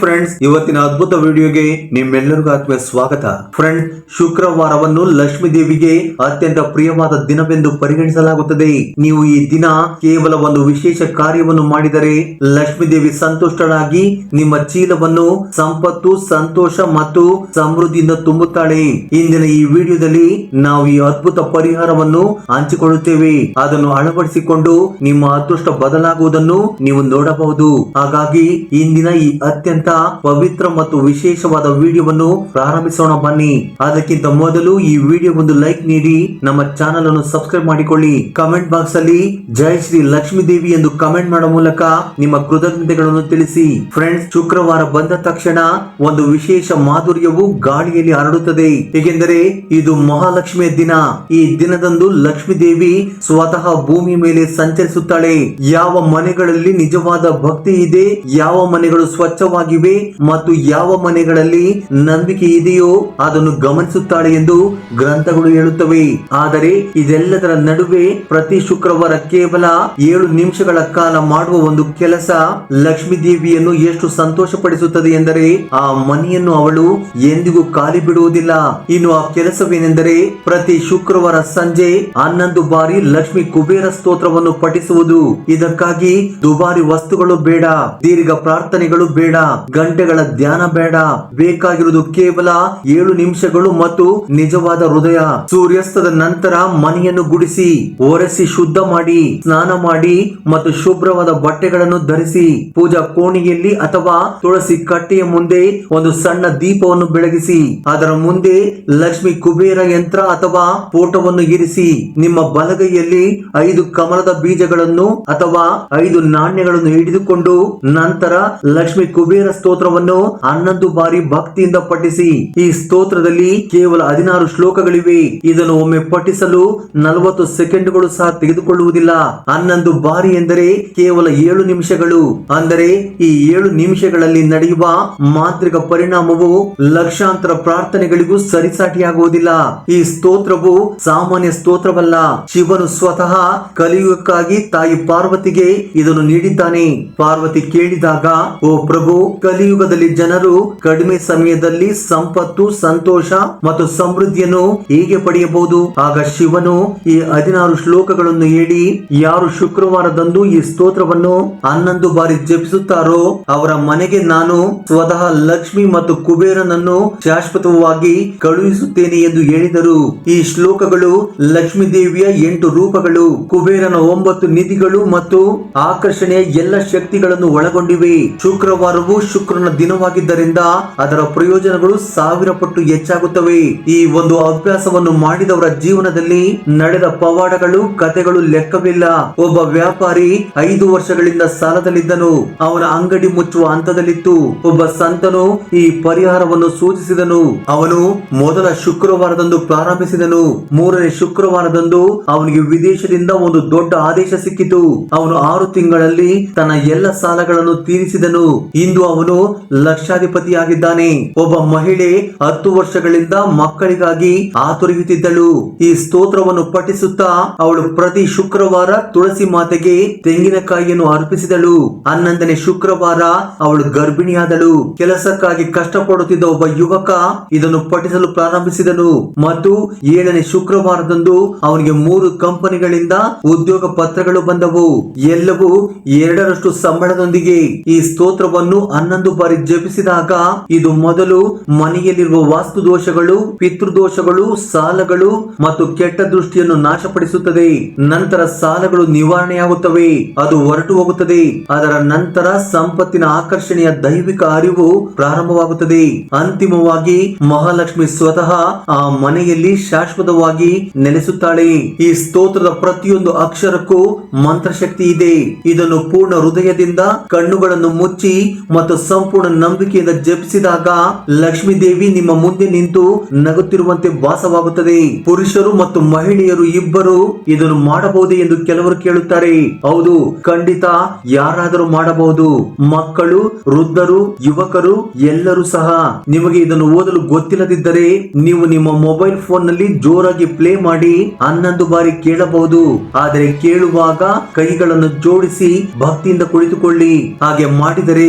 Friends ಇವತ್ತಿನ ಅದ್ಭುತ ವಿಡಿಯೋಗೆ ನಿಮ್ಮೆಲ್ಲರಿಗೂ ಆತ್ಮೀಯ ಸ್ವಾಗತ. ಫ್ರೆಂಡ್ಸ್ ಶುಕ್ರವಾರವನ್ನು ಲಕ್ಷ್ಮೀ ದೇವಿಗೆ ಅತ್ಯಂತ ಪ್ರಿಯವಾದ ದಿನವೆಂದು ಪರಿಗಣಿಸಲಾಗುತ್ತದೆ. ನೀವು ಈ ದಿನ ಕೇವಲ ಒಂದು ವಿಶೇಷ ಕಾರ್ಯವನ್ನು ಮಾಡಿದರೆ ಲಕ್ಷ್ಮೀ ದೇವಿ ಸಂತುಷ್ಟಳಾಗಿ ನಿಮ್ಮ ಚೀಲವನ್ನು ಸಂಪತ್ತು, ಸಂತೋಷ ಮತ್ತು ಸಮೃದ್ಧಿಯಿಂದ ತುಂಬುತ್ತಾಳೆ. ಇಂದಿನ ಈ ವಿಡಿಯೋದಲ್ಲಿ ನಾವು ಈ ಅದ್ಭುತ ಪರಿಹಾರವನ್ನು ಹಂಚಿಕೊಳ್ಳುತ್ತೇವೆ. ಅದನ್ನು ಅಳವಡಿಸಿಕೊಂಡು ನಿಮ್ಮ ಅದೃಷ್ಟ ಬದಲಾಗುವುದನ್ನು ನೀವು ನೋಡಬಹುದು. ಹಾಗಾಗಿ ಇಂದಿನ ಈ ಅತ್ಯಂತ ಪವಿತ್ರ ಮತ್ತು ವಿಶೇಷವಾದ ವಿಡಿಯೋವನ್ನು ಪ್ರಾರಂಭಿಸೋಣ ಬನ್ನಿ. ಅದಕ್ಕಿಂತ ಮೊದಲು ಈ ವಿಡಿಯೋ ಒಂದು ಲೈಕ್ ನೀಡಿ, ನಮ್ಮ ಚಾನಲ್ ಅನ್ನು ಸಬ್ಸ್ಕ್ರೈಬ್ ಮಾಡಿಕೊಳ್ಳಿ. ಕಮೆಂಟ್ ಬಾಕ್ಸ್ ಅಲ್ಲಿ ಜೈ ಶ್ರೀ ಲಕ್ಷ್ಮೀ ದೇವಿ ಎಂದು ಕಮೆಂಟ್ ಮಾಡುವ ಮೂಲಕ ನಿಮ್ಮ ಕೃತಜ್ಞತೆಗಳನ್ನು ತಿಳಿಸಿ. ಫ್ರೆಂಡ್ಸ್, ಶುಕ್ರವಾರ ಬಂದ ತಕ್ಷಣ ಒಂದು ವಿಶೇಷ ಮಾಧುರ್ಯವು ಗಾಳಿಯಲ್ಲಿ ಹರಡುತ್ತದೆ. ಏಕೆಂದರೆ ಇದು ಮಹಾಲಕ್ಷ್ಮಿಯ ದಿನ. ಈ ದಿನದಂದು ಲಕ್ಷ್ಮೀ ದೇವಿ ಸ್ವತಃ ಭೂಮಿ ಮೇಲೆ ಸಂಚರಿಸುತ್ತಾಳೆ. ಯಾವ ಮನೆಗಳಲ್ಲಿ ನಿಜವಾದ ಭಕ್ತಿ ಇದೆ, ಯಾವ ಮನೆಗಳು ಸ್ವಚ್ಛವಾಗಿವೆ ಮತ್ತು ಯಾವ ಮನೆಗಳಲ್ಲಿ ನಂಬಿಕೆ ಇದೆಯೋ ಅದನ್ನು ಗಮನಿಸುತ್ತಾಳೆ ಎಂದು ಗ್ರಂಥಗಳು ಹೇಳುತ್ತವೆ. ಆದರೆ ಇದೆಲ್ಲದರ ನಡುವೆ ಪ್ರತಿ ಶುಕ್ರವಾರ ಕೇವಲ ಏಳು ನಿಮಿಷಗಳ ಕಾಲ ಮಾಡುವ ಒಂದು ಕೆಲಸ ಲಕ್ಷ್ಮೀ ದೇವಿಯನ್ನು ಎಷ್ಟು ಸಂತೋಷಪಡಿಸುತ್ತದೆ ಎಂದರೆ ಆ ಮನೆಯನ್ನು ಅವಳು ಎಂದಿಗೂ ಖಾಲಿ ಬಿಡುವುದಿಲ್ಲ. ಇನ್ನು ಆ ಕೆಲಸವೇನೆಂದರೆ ಪ್ರತಿ ಶುಕ್ರವಾರ ಸಂಜೆ ಹನ್ನೊಂದು ಬಾರಿ ಲಕ್ಷ್ಮಿ ಕುಬೇರ ಸ್ತೋತ್ರವನ್ನು ಪಠಿಸುವುದು. ಇದಕ್ಕಾಗಿ ದುಬಾರಿ ವಸ್ತುಗಳು ಬೇಡ, ದೀರ್ಘ ಪ್ರಾರ್ಥನೆಗಳು ಬೇಡ ಗಂಟೆಗಳ ಧ್ಯಾನ ಬೇಡ. ಬೇಕಾಗಿರುವುದು ಕೇವಲ ಏಳು ನಿಮಿಷಗಳು ಮತ್ತು ನಿಜವಾದ ಹೃದಯ. ಸೂರ್ಯಾಸ್ತದ ನಂತರ ಮನೆಯನ್ನು ಗುಡಿಸಿ, ಒರೆಸಿ, ಶುದ್ಧ ಮಾಡಿ, ಸ್ನಾನ ಮಾಡಿ ಮತ್ತು ಶುಭ್ರವಾದ ಬಟ್ಟೆಗಳನ್ನು ಧರಿಸಿ, ಪೂಜಾ ಕೋಣೆಯಲ್ಲಿ ಅಥವಾ ತುಳಸಿ ಕಟ್ಟೆಯ ಮುಂದೆ ಒಂದು ಸಣ್ಣ ದೀಪವನ್ನು ಬೆಳಗಿಸಿ, ಅದರ ಮುಂದೆ ಲಕ್ಷ್ಮಿ ಕುಬೇರ ಯಂತ್ರ ಅಥವಾ ಫೋಟೋವನ್ನು ಇರಿಸಿ, ನಿಮ್ಮ ಬಲಗೈಯಲ್ಲಿ ಐದು ಕಮಲದ ಬೀಜಗಳನ್ನು ಅಥವಾ ಐದು ನಾಣ್ಯಗಳನ್ನು ಹಿಡಿದುಕೊಂಡು ನಂತರ ಲಕ್ಷ್ಮಿ ಕುಬೇರ ಸ್ತೋತ್ರವನ್ನು ಹನ್ನೊಂದು ಬಾರಿ ಭಕ್ತಿಯಿಂದ ಪಠಿಸಿ. ಈ ಸ್ತೋತ್ರದಲ್ಲಿ ಕೇವಲ ಹದಿನಾರು ಶ್ಲೋಕಗಳಿವೆ. ಇದನ್ನು ಒಮ್ಮೆ ಪಠಿಸಲು ನಲವತ್ತು ಸೆಕೆಂಡ್ಗಳು ಸಹ ತೆಗೆದುಕೊಳ್ಳುವುದಿಲ್ಲ. ಹನ್ನೊಂದು ಬಾರಿ ಎಂದರೆ ಕೇವಲ ಏಳು ನಿಮಿಷಗಳು. ಅಂದರೆ ಈ ಏಳು ನಿಮಿಷಗಳಲ್ಲಿ ನಡೆಯುವ ಮಾಂತ್ರಿಕ ಪರಿಣಾಮವು ಲಕ್ಷಾಂತರ ಪ್ರಾರ್ಥನೆಗಳಿಗೂ ಸರಿಸಾಟಿಯಾಗುವುದಿಲ್ಲ. ಈ ಸ್ತೋತ್ರವು ಸಾಮಾನ್ಯ ಸ್ತೋತ್ರವಲ್ಲ. ಶಿವನು ಸ್ವತಃ ಕಲಿಯುಗಕ್ಕಾಗಿ ತಾಯಿ ಪಾರ್ವತಿಗೆ ಇದನ್ನು ನೀಡಿದ್ದಾನೆ. ಪಾರ್ವತಿ ಕೇಳಿದಾಗ, ಓ ಪ್ರಭು ಕಲಿಯುಗದಲ್ಲಿ ಜನರು ಕಡಿಮೆ ಸಮಯದಲ್ಲಿ ಸಂಪತ್ತು, ಸಂತೋಷ ಮತ್ತು ಸಮೃದ್ಧಿಯನ್ನು ಹೇಗೆ ಪಡೆಯಬಹುದು. ಆಗ ಶಿವನು ಈ ಹದಿನಾರು ಶ್ಲೋಕಗಳನ್ನು ಹೇಳಿ, ಯಾರು ಶುಕ್ರವಾರದಂದು ಈ ಸ್ತೋತ್ರವನ್ನು ಹನ್ನೊಂದು ಬಾರಿ ಜಪಿಸುತ್ತಾರೋ, ಅವರ ಮನೆಗೆ ನಾನು ಸ್ವತಃ ಲಕ್ಷ್ಮಿ ಮತ್ತು ಕುಬೇರನನ್ನು ಶಾಶ್ವತವಾಗಿ ಕಳುಹಿಸುತ್ತೇನೆ ಎಂದು ಹೇಳಿದರು. ಈ ಶ್ಲೋಕಗಳು ಲಕ್ಷ್ಮೀ ದೇವಿಯ ಎಂಟು ರೂಪಗಳು. ಕುಬೇರನ ಒಂಬತ್ತು ನಿಧಿಗಳು ಮತ್ತು ಆಕರ್ಷಣೆಯ ಎಲ್ಲ ಶಕ್ತಿಗಳನ್ನು ಒಳಗೊಂಡಿವೆ. ಶುಕ್ರವಾರವು ಶುಕ್ರನ ದಿನವಾಗಿದ್ದರಿಂದ ಅದರ ಪ್ರಯೋಜನಗಳು ಸಾವಿರ ಪಟ್ಟು ಹೆಚ್ಚಾಗುತ್ತವೆ. ಈ ಒಂದು ಅಭ್ಯಾಸವನ್ನು ಮಾಡಿದವರ ಜೀವನದಲ್ಲಿ ನಡೆದ ಪವಾಡಗಳು ಕಥೆಗಳು ಲೆಕ್ಕವಿಲ್ಲ. ಒಬ್ಬ ವ್ಯಾಪಾರಿ ಐದು ವರ್ಷಗಳಿಂದ ಸಾಲದಲ್ಲಿದ್ದನು. ಅವನ ಅಂಗಡಿ ಮುಚ್ಚುವ ಹಂತದಲ್ಲಿತ್ತು. ಒಬ್ಬ ಸಂತನು ಈ ಪರಿಹಾರವನ್ನು ಸೂಚಿಸಿದನು. ಅವನು ಮೊದಲ ಶುಕ್ರವಾರದಂದು ಪ್ರಾರಂಭಿಸಿದನು. ಮೂರನೇ ಶುಕ್ರವಾರದಂದು ಅವನಿಗೆ ವಿದೇಶದಿಂದ ಒಂದು ದೊಡ್ಡ ಆದೇಶ ಸಿಕ್ಕಿತು. ಅವನು ಆರು ತಿಂಗಳಲ್ಲಿ ತನ್ನ ಎಲ್ಲ ಸಾಲಗಳನ್ನು ತೀರಿಸಿದನು. ಇಂದು ಅವನು ಲಕ್ಷಾಧಿಪತಿಯಾಗಿದ್ದಾನೆ. ಒಬ್ಬ ಮಹಿಳೆ ಹತ್ತು ವರ್ಷಗಳಿಂದ ಮಕ್ಕಳಿಗಾಗಿ ಆತುರಿಯುತ್ತಿದ್ದಳು. ಈ ಸ್ತೋತ್ರವನ್ನು ಪಠಿಸುತ್ತಾ ಅವಳು ಪ್ರತಿ ಶುಕ್ರವಾರ ತುಳಸಿ ಮಾತೆಗೆ ತೆಂಗಿನಕಾಯಿಯನ್ನು ಅರ್ಪಿಸಿದಳು. ಹನ್ನೊಂದನೇ ಶುಕ್ರವಾರ ಅವಳು ಗರ್ಭಿಣಿಯಾದಳು. ಕೆಲಸಕ್ಕಾಗಿ ಕಷ್ಟಪಡುತ್ತಿದ್ದ ಒಬ್ಬ ಯುವಕ ಇದನ್ನು ಪಠಿಸಲು ಪ್ರಾರಂಭಿಸಿದನು. ಮತ್ತು ಏಳನೇ ಶುಕ್ರವಾರದಂದು ಅವನಿಗೆ ಮೂರು ಕಂಪನಿಗಳಿಂದ ಉದ್ಯೋಗ ಪತ್ರಗಳು ಬಂದವು. ಎಲ್ಲವೂ ಎರಡರಷ್ಟು ಸಂಬಳದೊಂದಿಗೆ ಈ ಸ್ತೋತ್ರವನ್ನು ಹನ್ನೊಂದು ಬಾರಿ ಜಪಿಸಿದಾಗ ಇದು ಮೊದಲು ಮನೆಯಲ್ಲಿರುವ ವಾಸ್ತು ದೋಷಗಳು ಪಿತೃದೋಷಗಳು, ಸಾಲಗಳು ಮತ್ತು ಕೆಟ್ಟ ದೃಷ್ಟಿಯನ್ನು ನಾಶಪಡಿಸುತ್ತದೆ. ನಂತರ ಸಾಲಗಳು ನಿವಾರಣೆಯಾಗುತ್ತವೆ, ಅದು ಹೊರಟು ಹೋಗುತ್ತದೆ. ಅದರ ನಂತರ ಸಂಪತ್ತಿನ ಆಕರ್ಷಣೆಯ ದೈವಿಕ ಅರಿವು ಪ್ರಾರಂಭವಾಗುತ್ತದೆ. ಅಂತಿಮವಾಗಿ ಮಹಾಲಕ್ಷ್ಮಿ ಸ್ವತಃ ಆ ಮನೆಯಲ್ಲಿ ಶಾಶ್ವತವಾಗಿ ನೆಲೆಸುತ್ತಾಳೆ. ಈ ಸ್ತೋತ್ರದ ಪ್ರತಿಯೊಂದು ಅಕ್ಷರಕ್ಕೂ ಮಂತ್ರಶಕ್ತಿ ಇದೆ. ಇದನ್ನು ಪೂರ್ಣ ಹೃದಯದಿಂದ ಕಣ್ಣುಗಳನ್ನು ಮುಚ್ಚಿ ಮತ್ತು ಸಂಪೂರ್ಣ ನಂಬಿಕೆಯಿಂದ ಜಪಿಸಿದಾಗ ಲಕ್ಷ್ಮೀ ದೇವಿ ನಿಮ್ಮ ಮುಂದೆ ನಿಂತು ನಗುತ್ತಿರುವಂತೆ ಭಾಸವಾಗುತ್ತದೆ ಪುರುಷರು ಮತ್ತು ಮಹಿಳೆಯರು ಇಬ್ಬರು ಇದನ್ನು ಮಾಡಬಹುದೇ ಎಂದು ಕೆಲವರು ಕೇಳುತ್ತಾರೆ. ಹೌದು, ಖಂಡಿತ ಯಾರಾದರೂ ಮಾಡಬಹುದು. ಮಕ್ಕಳು, ವೃದ್ಧರು, ಯುವಕರು ಎಲ್ಲರೂ ಸಹ ನಿಮಗೆ ಇದನ್ನು ಓದಲು ಗೊತ್ತಿಲ್ಲದಿದ್ದರೆ ನೀವು ನಿಮ್ಮ ಮೊಬೈಲ್ ಫೋನ್ನಲ್ಲಿ ಜೋರಾಗಿ ಪ್ಲೇ ಮಾಡಿ ಹನ್ನೊಂದು ಬಾರಿ ಕೇಳಬಹುದು. ಆದರೆ ಕೇಳುವಾಗ ಕೈಗಳನ್ನು ಜೋಡಿಸಿ ಭಕ್ತಿಯಿಂದ ಕುಳಿತುಕೊಳ್ಳಿ. ಹಾಗೆ ಮಾಡಿದರೆ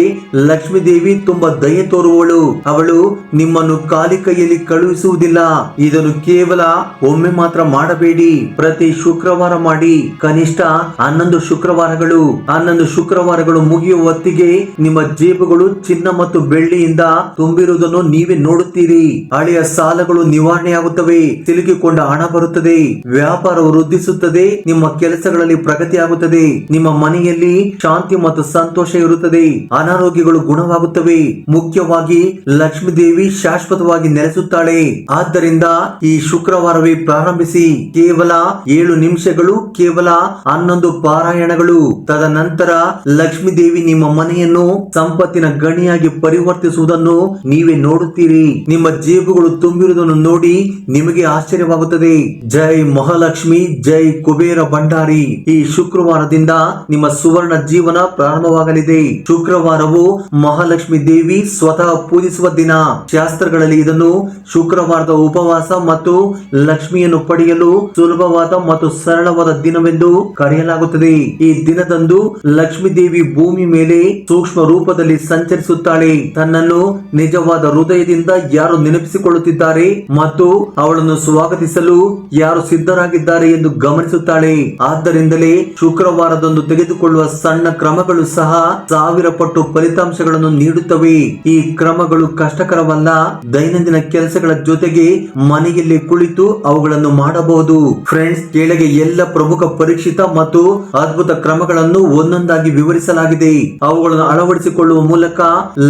ಲಕ್ಷ್ಮೀ ದೇವಿ ತುಂಬಾ ದಯೆ ತೋರುವಳು. ಅವಳು ನಿಮ್ಮನ್ನು ಖಾಲಿ ಕೈಯಲ್ಲಿ ಕಳುಹಿಸುವುದಿಲ್ಲ. ಇದನ್ನು ಕೇವಲ ಒಮ್ಮೆ ಮಾತ್ರ ಮಾಡಬೇಡಿ. ಪ್ರತಿ ಶುಕ್ರವಾರ ಮಾಡಿ. ಕನಿಷ್ಠ ಹನ್ನೊಂದು ಶುಕ್ರವಾರಗಳು. ಹನ್ನೊಂದು ಶುಕ್ರವಾರಗಳು ಮುಗಿಯುವ ಹೊತ್ತಿಗೆ ನಿಮ್ಮ ಜೇಬುಗಳು ಚಿನ್ನ ಮತ್ತು ಬೆಳ್ಳಿಯಿಂದ ತುಂಬಿರುವುದನ್ನು ನೀವೇ ನೋಡುತ್ತೀರಿ. ಹಳೆಯ ಸಾಲಗಳು ನಿವಾರಣೆಯಾಗುತ್ತವೆ. ಸಿಲುಕಿಕೊಂಡ ಹಣ ಬರುತ್ತದೆ. ವ್ಯಾಪಾರ ವೃದ್ಧಿಸುತ್ತದೆ. ನಿಮ್ಮ ಕೆಲಸಗಳಲ್ಲಿ ಪ್ರಗತಿ ಆಗುತ್ತದೆ ನಿಮ್ಮ ಮನೆಯಲ್ಲಿ ಶಾಂತಿ ಮತ್ತು ಸಂತೋಷ ಇರುತ್ತದೆ. ಅನಾರೋಗ್ಯಗಳು ಗುಣವಾಗುತ್ತವೆ. ಮುಖ್ಯವಾಗಿ ಲಕ್ಷ್ಮೀ ದೇವಿ ಶಾಶ್ವತವಾಗಿ ನೆಲೆಸುತ್ತಾಳೆ. ಆದ್ದರಿಂದ ಈ ಶುಕ್ರವಾರವೇ ಪ್ರಾರಂಭಿಸಿ. ಕೇವಲ ಏಳು ನಿಮಿಷಗಳು, ಕೇವಲ ಹನ್ನೊಂದು ಪಾರಾಯಣಗಳು. ತದನಂತರ ಲಕ್ಷ್ಮೀ ದೇವಿ ನಿಮ್ಮ ಮನೆಯನ್ನು ಸಂಪತ್ತಿನ ಗಣಿಯಾಗಿ ಪರಿವರ್ತಿಸುವುದನ್ನು ನೀವೇ ನೋಡುತ್ತೀರಿ. ನಿಮ್ಮ ಜೇಬುಗಳು ತುಂಬಿರುವುದನ್ನು ನೋಡಿ ನಿಮಗೆ ಆಶ್ಚರ್ಯವಾಗುತ್ತದೆ. ಜೈ ಮಹಾಲಕ್ಷ್ಮಿ, ಜೈ ಕುಬೇರ ಭಂಡಾರಿ. ಈ ಶುಕ್ರವಾರದಿಂದ ನಿಮ್ಮ ಸುವರ್ಣ ಜೀವನ ಪ್ರಾರಂಭವಾಗಲಿದೆ. ಶುಕ್ರವಾರವು ಮಹಾಲಕ್ಷ್ಮಿ ದೇವಿ ಸ್ವತಃ ಪೂಜಿಸುವ ದಿನ. ಶಾಸ್ತ್ರಗಳಲ್ಲಿ ಇದನ್ನು ಶುಕ್ರವಾರದ ಉಪವಾಸ ಮತ್ತು ಲಕ್ಷ್ಮಿಯನ್ನು ಪಡೆಯಲು ಸುಲಭವಾದ ಮತ್ತು ಸರಳವಾದ ದಿನವೆಂದು ಕರೆಯಲಾಗುತ್ತದೆ. ಈ ದಿನದಂದು ಲಕ್ಷ್ಮೀ ದೇವಿ ಭೂಮಿ ಮೇಲೆ ಸೂಕ್ಷ್ಮ ರೂಪದಲ್ಲಿ ಸಂಚರಿಸುತ್ತಾಳೆ. ತನ್ನನ್ನು ನಿಜವಾದ ಹೃದಯದಿಂದ ಯಾರು ನೆನಪಿಸಿಕೊಳ್ಳುತ್ತಿದ್ದಾರೆ ಮತ್ತು ಅವಳನ್ನು ಸ್ವಾಗತಿಸಲು ಯಾರು ಸಿದ್ಧರಾಗಿದ್ದಾರೆ ಎಂದು ಗಮನಿಸುತ್ತಾಳೆ. ಆದ್ದರಿಂದಲೇ ಶುಕ್ರವಾರದಂದು ತೆಗೆದುಕೊಳ್ಳುವ ಸಣ್ಣ ಕ್ರಮಗಳು ಸಹ ಸಾವಿರ ಪಟ್ಟು ಫಲಿತಾಂಶಗಳನ್ನು ನೀಡುತ್ತವೆ. ಈ ಕ್ರಮಗಳು ಕಷ್ಟಕರವಲ್ಲ. ದೈನಂದಿನ ಕೆಲಸಗಳ ಜೊತೆಗೆ ಮನೆಯಲ್ಲಿ ಕುಳಿತು ಅವುಗಳನ್ನು ಮಾಡಬಹುದು. ಫ್ರೆಂಡ್ಸ್ ಕೆಳಗೆ ಎಲ್ಲ ಪ್ರಮುಖ ಪರೀಕ್ಷಿತ ಮತ್ತು ಅದ್ಭುತ ಕ್ರಮಗಳನ್ನು ಒಂದೊಂದಾಗಿ ವಿವರಿಸಲಾಗಿದೆ. ಅವುಗಳನ್ನು ಅಳವಡಿಸಿಕೊಳ್ಳುವ ಮೂಲಕ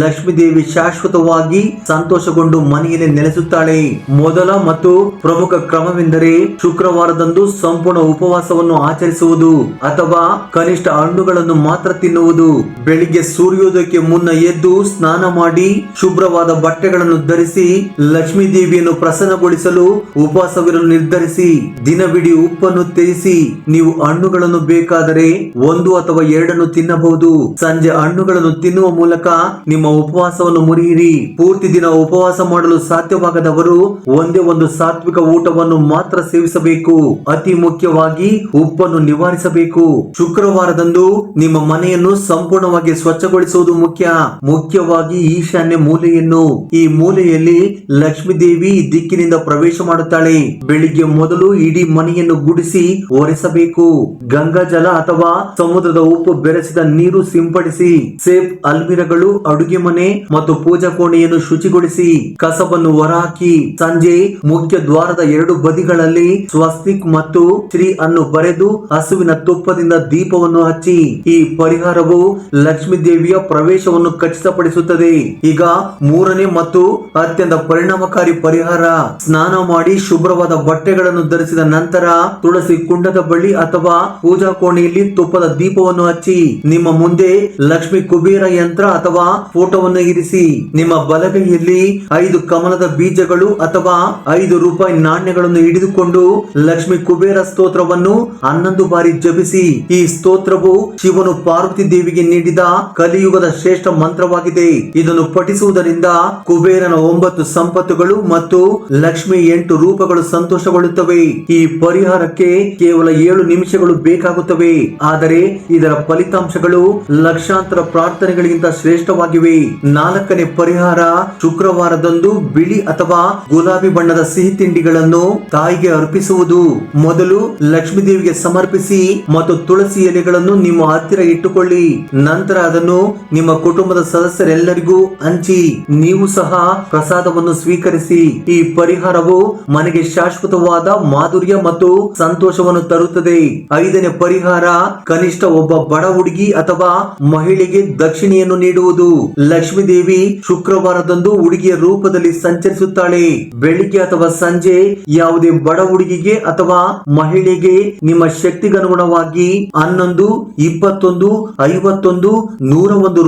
ಲಕ್ಷ್ಮೀ ದೇವಿ ಶಾಶ್ವತವಾಗಿ ಸಂತೋಷಗೊಂಡು ಮನೆಯಲ್ಲಿ ನೆಲೆಸುತ್ತಾಳೆ. ಮೊದಲ ಮತ್ತು ಪ್ರಮುಖ ಕ್ರಮವೆಂದರೆ ಶುಕ್ರವಾರದಂದು ಸಂಪೂರ್ಣ ಉಪವಾಸವನ್ನು ಆಚರಿಸುವುದು ಅಥವಾ ಕನಿಷ್ಠ ಹಣ್ಣುಗಳನ್ನು ಮಾತ್ರ ತಿನ್ನುವುದು. ಬೆಳಿಗ್ಗೆ ಸೂರ್ಯೋದಯಕ್ಕೆ ಮುನ್ನ ಎದ್ದು ಸ್ನಾನ ಮಾಡಿ ಶುಭ್ರವಾದ ಬಟ್ಟೆಗಳನ್ನು ಧರಿಸಿ ಲಕ್ಷ್ಮೀ ದೇವಿಯನ್ನು ಪ್ರಸನ್ನಗೊಳಿಸಲು ಉಪವಾಸವಿರಲು ನಿರ್ಧರಿಸಿ, ದಿನವಿಡಿ ಉಪ್ಪನ್ನು ತ್ಯಜಿಸಿ, ನೀವು ಹಣ್ಣುಗಳನ್ನು ಬೇಕಾದರೆ ಒಂದು ಅಥವಾ ಎರಡನ್ನು ತಿನ್ನಬಹುದು. ಸಂಜೆ ಹಣ್ಣುಗಳನ್ನು ತಿನ್ನುವ ಮೂಲಕ ನಿಮ್ಮ ಉಪವಾಸವನ್ನು ಮುರಿಯಿರಿ. ಪೂರ್ತಿ ದಿನ ಉಪವಾಸ ಮಾಡಲು ಸಾಧ್ಯವಾಗದವರು ಒಂದೇ ಒಂದು ಸಾತ್ವಿಕ ಊಟವನ್ನು ಮಾತ್ರ ಸೇವಿಸಬೇಕು. ಅತಿ ಮುಖ್ಯವಾಗಿ ಉಪ್ಪನ್ನು ನಿವಾರಿಸಬೇಕು. ಶುಕ್ರವಾರದಂದು ನಿಮ್ಮ ಮನೆಯನ್ನು ಸಂಪೂರ್ಣವಾಗಿ ಸ್ವಚ್ಛಗೊಳಿಸುವುದು ಮುಖ್ಯ. ಮುಖ್ಯವಾಗಿ ಈಶಾನ್ಯ ಮೂಲೆಯನ್ನು. ಈ ಮೂಲೆಯಲ್ಲಿ ಲಕ್ಷ್ಮೀ ದೇವಿ ದಿಕ್ಕಿನಿಂದ ಪ್ರವೇಶ ಮಾಡುತ್ತಾಳೆ. ಬೆಳಿಗ್ಗೆ ಮೊದಲು ಇಡೀ ಮನೆಯನ್ನು ಗುಡಿಸಿ ಒರೆಸಬೇಕು ಗಂಗಾ ಜಲ ಅಥವಾ ಸಮುದ್ರದ ಉಪ್ಪು ಬೆರೆಸಿದ ನೀರು ಸಿಂಪಡಿಸಿ ಸೇಫ್ ಅಲ್ಮಿರಗಳು, ಅಡುಗೆ ಮನೆ ಮತ್ತು ಪೂಜಾ ಕೋಣೆಯನ್ನು ಶುಚಿಗೊಳಿಸಿ, ಕಸವನ್ನು ಹೊರಹಾಕಿ, ಸಂಜೆ ಮುಖ್ಯ ದ್ವಾರದ ಎರಡು ಬದಿಗಳಲ್ಲಿ ಸ್ವಸ್ತಿಕ್ ಮತ್ತು ಶ್ರೀ ಅನ್ನು ಬರೆದು ಹಸುವಿನ ತುಪ್ಪದಿಂದ ದೀಪವನ್ನು ಹಚ್ಚಿ, ಈ ಪರಿಹಾರವು ಲಕ್ಷ್ಮೀ ದೇವಿಯ ಪ್ರವೇಶವನ್ನು ಖಚಿತಪಡಿಸುತ್ತದೆ. ಈಗ ಮೂರನೇ ಮತ್ತು ಅತ್ಯಂತ ಪರಿಣಾಮಕಾರಿ ಪರಿಹಾರ. ಸ್ನಾನ ಮಾಡಿ ಶುಭ್ರವಾದ ಬಟ್ಟೆಗಳನ್ನು ಧರಿಸಿದ ನಂತರ ತುಳಸಿ ಕುಂಡದ ಬಳಿ ಅಥವಾ ಪೂಜಾ ಕೋಣೆಯಲ್ಲಿ ತುಪ್ಪದ ದೀಪವನ್ನು ಹಚ್ಚಿ. ನಿಮ್ಮ ಮುಂದೆ ಲಕ್ಷ್ಮಿ ಕುಬೇರ ಯಂತ್ರ ಅಥವಾ ಫೋಟೋವನ್ನು ಇರಿಸಿ. ನಿಮ್ಮ ಬಲಗೈಯಲ್ಲಿ ಐದು ಕಮಲದ ಬೀಜಗಳು ಅಥವಾ ಐದು ರೂಪಾಯಿ ನಾಣ್ಯಗಳನ್ನು ಹಿಡಿದುಕೊಂಡು ಲಕ್ಷ್ಮಿ ಕುಬೇರ ಸ್ತೋತ್ರವನ್ನು ಹನ್ನೊಂದು ಬಾರಿ ಜಪಿಸಿ. ಈ ಸ್ತೋತ್ರವು ಶಿವನು ಪಾರ್ವತಿ ದೇವಿಗೆ ನೀಡಿದ ಕಲಿಯುಗದ ಶ್ರೇಷ್ಠ ಮಂತ್ರವಾಗಿದೆ. ಇದನ್ನು ಪಠಿಸುವುದರಿಂದ ಕುಬೇರನ ಒಂಬತ್ತು ಸಂಪತ್ತುಗಳು ಮತ್ತು ಲಕ್ಷ್ಮಿ ಎಂಟು ರೂಪಗಳು ಸಂತೋಷಗೊಳ್ಳುತ್ತವೆ. ಈ ಪರಿಹಾರಕ್ಕೆ ಕೇವಲ ಏಳು ನಿಮಿಷಗಳು ಬೇಕಾಗುತ್ತವೆ. ಆದರೆ ಇದರ ಫಲಿತಾಂಶಗಳು ಲಕ್ಷಾಂತರ ಪ್ರಾರ್ಥನೆಗಳಿಗಿಂತ ಶ್ರೇಷ್ಠವಾಗಿವೆ. ನಾಲ್ಕನೇ ಪರಿಹಾರ ಶುಕ್ರವಾರದಂದು ಬಿಳಿ ಅಥವಾ ಗುಲಾಬಿ ಬಣ್ಣದ ಸಿಹಿ ತಿಂಡಿಗಳನ್ನು ತಾಯಿಗೆ ಅರ್ಪಿಸುವುದು. ಮೊದಲು ಲಕ್ಷ್ಮೀ ದೇವಿಗೆ ಸಮರ್ಪಿಸಿ ಮತ್ತು ತುಳಸಿ ಎಲೆಗಳನ್ನು ನಿಮ್ಮ ಹತ್ತಿರ ಇಟ್ಟುಕೊಳ್ಳಿ. ನಂತರ ಅದನ್ನು ನಿಮ್ಮ ಕುಟುಂಬದ ಸದಸ್ಯರೆಲ್ಲರಿಗೂ ಹಂಚಿ, ನೀವು ಸಹ ಪ್ರಸಾದವನ್ನು ಸ್ವೀಕರಿಸಿ, ಈ ಪರಿಹಾರವು ಮನೆಗೆ ಶಾಶ್ವತವಾದ ಮಾಧುರ್ಯ ಮತ್ತು ಸಂತೋಷವನ್ನು ತರುತ್ತದೆ. ಐದನೇ ಪರಿಹಾರ, ಕನಿಷ್ಠ ಒಬ್ಬ ಬಡ ಹುಡುಗಿ ಅಥವಾ ಮಹಿಳೆಗೆ ದಕ್ಷಿಣೆಯನ್ನು ನೀಡುವುದು. ಲಕ್ಷ್ಮೀ ದೇವಿ ಶುಕ್ರವಾರದಂದು ಹುಡುಗಿಯ ರೂಪದಲ್ಲಿ ಸಂಚರಿಸುತ್ತಾಳೆ. ಬೆಳಿಗ್ಗೆ ಅಥವಾ ಸಂಜೆ ಯಾವುದೇ ಬಡ ಹುಡುಗಿಗೆ ಅಥವಾ ಮಹಿಳೆಗೆ ನಿಮ್ಮ ಶಕ್ತಿಗನುಗುಣವಾಗಿ ಹನ್ನೊಂದು, ಇಪ್ಪತ್ತೊಂದು, ಐವತ್ತೊಂದು ನೂರ ಒಂದು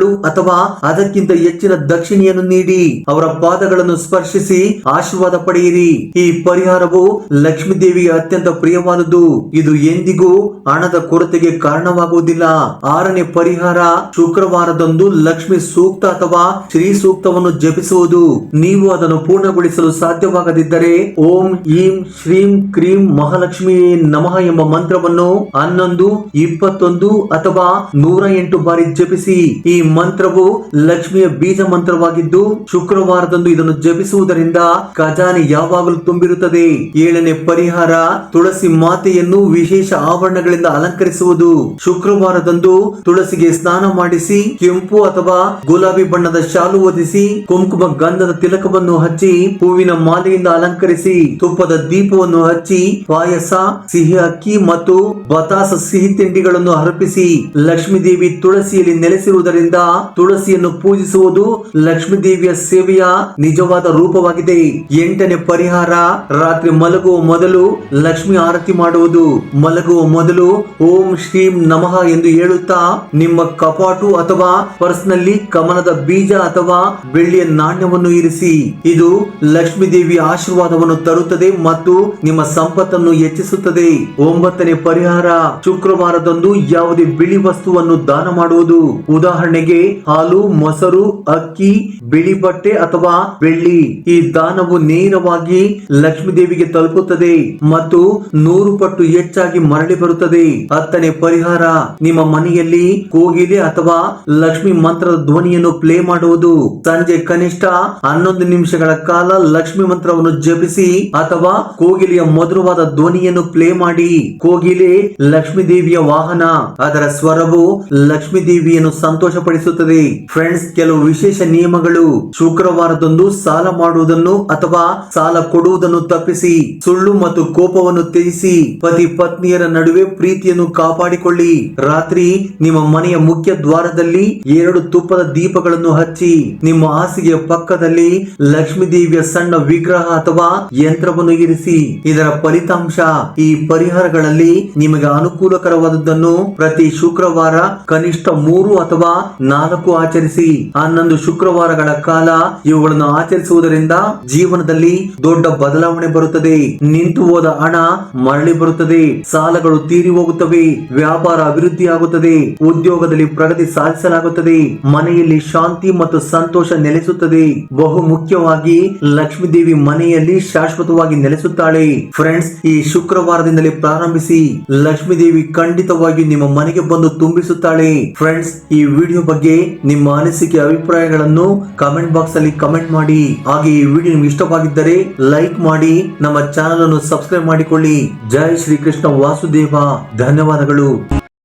ಅಥವಾ ಅದಕ್ಕಿಂತ ಹೆಚ್ಚಿನ ದಕ್ಷಿಣೆಯನ್ನು ನೀಡಿ ಅವರ ಪಾದಗಳನ್ನು ಸ್ಪರ್ಶಿಸಿ ಆಶೀರ್ವಾದ ಪಡೆಯಿರಿ. ಈ ಪರಿಹಾರವು ಲಕ್ಷ್ಮೀ ದೇವಿಗೆ ಅತ್ಯಂತ ಪ್ರಿಯವಾದುದು ಇದು ಎಂದಿಗೂ ಹಣದ ಕೊರತೆಗೆ ಕಾರಣವಾಗುವುದಿಲ್ಲ. ಆರನೇ ಪರಿಹಾರ ಶುಕ್ರವಾರದಂದು ಲಕ್ಷ್ಮಿ ಸೂಕ್ತ ಅಥವಾ ಶ್ರೀ ಸೂಕ್ತವನ್ನು ಜಪಿಸುವುದು. ನೀವು ಅದನ್ನು ಪೂರ್ಣಗೊಳಿಸಲು ಸಾಧ್ಯವಾಗದಿದ್ದರೆ ಓಂ ಈಂ ಶ್ರೀಂ ಕ್ರೀಂ ಮಹಾಲಕ್ಷ್ಮಿ ನಮಃ ಎಂಬ ಮಂತ್ರವನ್ನು ಹನ್ನೊಂದು, ಇಪ್ಪತ್ತೊಂದು ಅಥವಾ ನೂರ ಎಂಟು ಬಾರಿ ಜಪಿಸಿ. ಈ ಮಂತ್ರವು ಲಕ್ಷ್ಮಿಯ ಬೀಜ ಮಂತ್ರವಾಗಿದ್ದು, ಶುಕ್ರವಾರದಂದು ಇದನ್ನು ಜಪಿಸುವುದರಿಂದ ಖಜಾನೆ ಯಾವಾಗಲೂ ತುಂಬಿರುತ್ತದೆ. ಏಳನೇ ಪರಿಹಾರ, ತುಳಸಿ ಮಾತೆಯನ್ನು ವಿಶೇಷ ಆಭರಣಗಳಿಂದ ಅಲಂಕರಿಸುವುದು. ಶುಕ್ರವಾರದಂದು ತುಳಸಿಗೆ ಸ್ನಾನ ಮಾಡಿಸಿ, ಕೆಂಪು ಅಥವಾ ಗುಲಾಬಿ ಬಣ್ಣದ ಶಾಲು ಒದಿಸಿ ಕುಂಕುಮ ಗಂಧದ ತಿಲಕವನ್ನು ಹಚ್ಚಿ, ಹೂವಿನ ಮಾಲೆಯಿಂದ ಅಲಂಕರಿಸಿ, ತುಪ್ಪದ ದೀಪವನ್ನು ಹಚ್ಚಿ, ಪಾಯಸ, ಸಿಹಿ ಅಕ್ಕಿ ಮತ್ತು ಬತಾಸ ಸಿಹಿ ತಿಂಡಿಗಳನ್ನು ಅರ್ಪಿಸಿ ಲಕ್ಷ್ಮೀ ದೇವಿ ತುಳಸಿಯಲ್ಲಿ ನೆಲೆಸಿರುವುದರಿಂದ ತುಳಸಿಯನ್ನು ಪೂಜಿಸುವುದು ಲಕ್ಷ್ಮೀ ದೇವಿಯ ಸೇವೆಯ ನಿಜವಾದ ರೂಪವಾಗಿದೆ. ಎಂಟನೇ ಪರಿಹಾರ, ರಾತ್ರಿ ಮಲಗುವ ಮೊದಲು ಲಕ್ಷ್ಮಿ ಆರತಿ ಮಾಡುವುದು. ಮಲಗುವ ಮೊದಲು ಓಂ ಶ್ರೀಂ ನಮಃ ಎಂದು ಹೇಳುತ್ತಾ ನಿಮ್ಮ ಕಪಾಟು ಅಥವಾ ಪರ್ಸ್ನಲ್ಲಿ ಕಮಲದ ಬೀಜ ಅಥವಾ ಬೆಳ್ಳಿಯ ನಾಣ್ಯವನ್ನು ಇರಿಸಿ. ಇದು ಲಕ್ಷ್ಮೀ ದೇವಿಯ ಆಶೀರ್ವಾದವನ್ನು ತರುತ್ತದೆ ಮತ್ತು ನಿಮ್ಮ ಸಂಪತ್ತನ್ನು ಹೆಚ್ಚಿಸುತ್ತದೆ. ಒಂಬತ್ತನೇ ಪರಿಹಾರ, ಶುಕ್ರವಾರದಂದು ಯಾವುದೇ ಬಿಳಿ ವಸ್ತುವನ್ನು ದಾನ ಮಾಡುವುದು. ಉದಾಹರಣೆಗೆ ಹಾಲು, ಮೊಸರು, ಅಕ್ಕಿ, ಬಿಳಿ ಬಟ್ಟೆ ಅಥವಾ ಬೆಳ್ಳಿ. ಈ ದಾನವು ನೇರವಾಗಿ ಲಕ್ಷ್ಮೀ ದೇವಿಗೆ ತಲುಪುತ್ತದೆ ಮತ್ತು ನೂರು ಪಟ್ಟು ಹೆಚ್ಚಾಗಿ ಮರಳಿ ಬರುತ್ತದೆ. ಹತ್ತನೇ ಪರಿಹಾರ, ನಿಮ್ಮ ಮನೆಯಲ್ಲಿ ಕೋಗಿಲೆ ಅಥವಾ ಲಕ್ಷ್ಮಿ ಮಂತ್ರದ ಧ್ವನಿಯನ್ನು ಪ್ಲೇ ಮಾಡುವುದು. ಸಂಜೆ ಕನಿಷ್ಠ ಹನ್ನೊಂದು ನಿಮಿಷಗಳ ಕಾಲ ಲಕ್ಷ್ಮಿ ಮಂತ್ರವನ್ನು ಜಪಿಸಿ ಅಥವಾ ಕೋಗಿಲೆಯ ಮಧುರವಾದ ಧ್ವನಿಯನ್ನು ಪ್ಲೇ ಮಾಡಿ. ಕೋಗಿಲೆ ಲಕ್ಷ್ಮೀ ದೇವಿಯ ವಾಹನ, ಅದರ ಸ್ವರವು ಲಕ್ಷ್ಮೀ ದೇವಿಯನ್ನು ಸಂತೋಷಪಡಿಸುತ್ತದೆ ಫ್ರೆಂಡ್ಸ್ ಕೆಲವು ವಿಶೇಷ ನಿಯಮಗಳು ಶುಕ್ರವಾರದಂದು ಸಾಲ ಮಾಡುವುದನ್ನು ಅಥವಾ ಸಾಲ ಕೊಡುವುದನ್ನು ತಪ್ಪಿಸಿ, ಸುಳ್ಳು ಮತ್ತು ಕೋಪವನ್ನು ತ್ಯಜಿಸಿ, ಪತಿ ಪತ್ನಿಯರ ನಡುವೆ ಪ್ರೀತಿಯನ್ನು ಕಾಪಾಡಿಕೊಳ್ಳಿ. ರಾತ್ರಿ ನಿಮ್ಮ ಮನೆಯ ಮುಖ್ಯ ದ್ವಾರದಲ್ಲಿ ಎರಡು ತುಪ್ಪದ ದೀಪಗಳನ್ನು ಹಚ್ಚಿ, ನಿಮ್ಮ ಹಾಸಿಗೆಯ ಪಕ್ಕದಲ್ಲಿ ಲಕ್ಷ್ಮೀ ದೇವಿಯ ಸಣ್ಣ ವಿಗ್ರಹ ಅಥವಾ ಯಂತ್ರವನ್ನು ಇರಿಸಿ. ಇದರ ಫಲಿತಾಂಶ ಈ ಪರಿಹಾರಗಳಲ್ಲಿ ನಿಮಗೆ ಅನುಕೂಲಕರವಾದದ್ದನ್ನು ಪ್ರತಿ ಶುಕ್ರವಾರ ಕನಿಷ್ಠ ಮೂರು ಅಥವಾ ನಾಲ್ಕು ಆಚರಿಸಿ, ಹನ್ನೊಂದು ಶುಕ್ರವಾರಗಳ ಕಾಲ ಇವುಗಳನ್ನು ಆಚರಿಸುವುದರಿಂದ ಜೀವನದಲ್ಲಿ ದೊಡ್ಡ ಬದಲಾವಣೆ ಬರುತ್ತದೆ. ನಿಂತು ಹೋದ ಹಣ ಮರಳಿ ಬರುತ್ತದೆ. ಸಾಲಗಳು ತೀರಿ ಹೋಗುತ್ತವೆ. ವ್ಯಾಪಾರ ಅಭಿವೃದ್ಧಿ ಆಗುತ್ತದೆ. ಉದ್ಯೋಗದಲ್ಲಿ ಪ್ರಗತಿ ಸಾಧಿಸಲಾಗುತ್ತದೆ. ಮನೆಯಲ್ಲಿ ಶಾಂತಿ ಮತ್ತು ಸಂತೋಷ ನೆಲೆಸುತ್ತದೆ. ಬಹು ಮುಖ್ಯವಾಗಿ ಲಕ್ಷ್ಮೀ ದೇವಿ ಮನೆಯಲ್ಲಿ ಶಾಶ್ವತವಾಗಿ ನೆಲೆಸುತ್ತಾಳೆ. ಫ್ರೆಂಡ್ಸ್ ಈ ಶುಕ್ರವಾರದಿಂದಲೇ ಪ್ರಾರಂಭಿಸಿ. ಲಕ್ಷ್ಮೀ ದೇವಿ ಖಂಡಿತವಾಗಿ ನಿಮ್ಮ ಮನೆಗೆ ಬಂದು ತುಂಬಿಸುತ್ತಾಳೆ. ಫ್ರೆಂಡ್ಸ್ ಈ ವಿಡಿಯೋ ಬಗ್ಗೆ ನಿಮ್ಮ ಅನಿಸಿಕೆ ಅಭಿಪ್ರಾಯಗಳನ್ನು ಕಮೆಂಟ್ ಬಾಕ್ಸ್ ಅಲ್ಲಿ ಕಮೆಂಟ್ ಮಾಡಿ. ಹಾಗೆ ಈ ವಿಡಿಯೋ ನಿಮ್ಗೆ ಇಷ್ಟವಾಗಿದ್ದರೆ ಲೈಕ್ ಮಾಡಿ. ನಮ್ಮ ಚಾನಲ್ ಅನ್ನು ಸಬ್ಸ್ಕ್ರೈಬ್ ಮಾಡಿಕೊಳ್ಳಿ. ಜೈ ಶ್ರೀ ಕೃಷ್ಣ ವಾಸುದೇವ. ಧನ್ಯವಾದಗಳು.